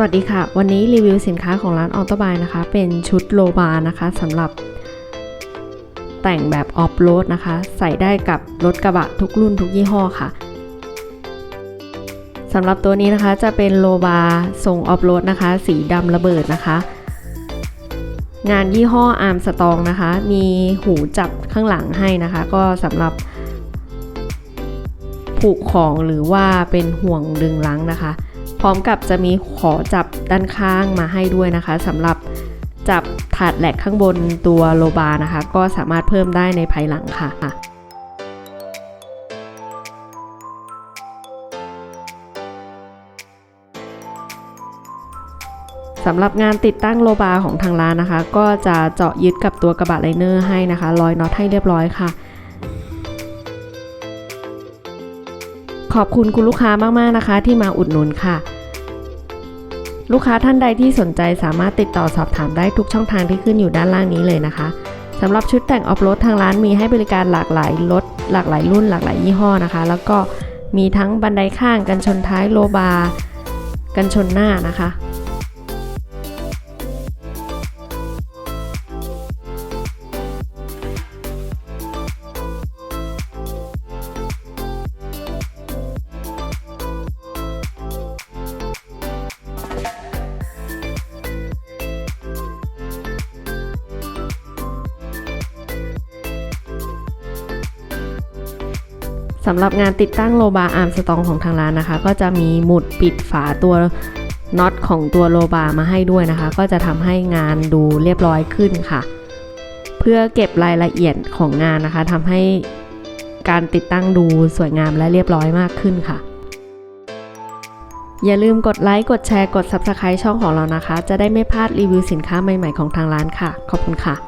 สวัสดีค่ะ วันนี้รีวิวสินค้าของร้านออโตบายนะคะ เป็นชุดโลบานะคะสำหรับแต่งแบบออฟโรดนะคะ ใส่ได้กับรถกระบะทุกรุ่นทุกยี่ห้อค่ะสำหรับตัวนี้นะคะจะเป็นโลบาทรงออฟโรดนะคะ สีดำระเบิดนะคะ งานยี่ห้ออาร์มสตองนะคะ มีหูจับข้างหลังให้นะคะ ก็สำหรับผูกของหรือว่าเป็นห่วงดึงลังนะคะ พร้อมกับจะมีขอจับด้านข้างมาให้ด้วยนะคะสำหรับจับถาดแหลกข้างบนตัวโลบานะคะ ก็สามารถเพิ่มได้ในภายหลังค่ะสำหรับงานติดตั้งโลบาของทางร้านนะคะ ก็จะเจาะยึดกับตัวกระบะไลเนอร์ให้นะคะร้อยน็อตให้เรียบร้อยค่ะ ขอบคุณคุณลูกค้ามากๆนะคะ ที่มาอุดหนุนค่ะ ลูกค้าท่านใดที่สนใจสามารถติดต่อสอบถามได้ทุกช่องทางที่ขึ้นอยู่ด้านล่างนี้เลยนะคะสำหรับชุดแต่งออฟโรดทางร้านมีให้บริการหลากหลายรถหลากหลายรุ่นหลากหลายยี่ห้อนะคะ แล้วก็มีทั้งบันไดข้างกันชนท้ายโลบาร์กันชนหน้านะคะ สำหรับงานติดตั้งโลบาร์อาร์มสตองของทางร้านนะคะ ก็จะมีหมุดปิดฝาตัวน็อตของตัวโลบาร์มาให้ด้วยนะคะ ก็จะทำให้งานดูเรียบร้อยขึ้นค่ะ เพื่อเก็บรายละเอียดของงานนะคะทำให้การติดตั้งดูสวยงามและเรียบร้อยมากขึ้นค่ะ อย่าลืมกดไลค์กดแชร์กด Subscribe ช่องของเรานะคะ จะได้ไม่พลาดรีวิวสินค้าใหม่ๆของทางร้านค่ะ ขอบคุณค่ะ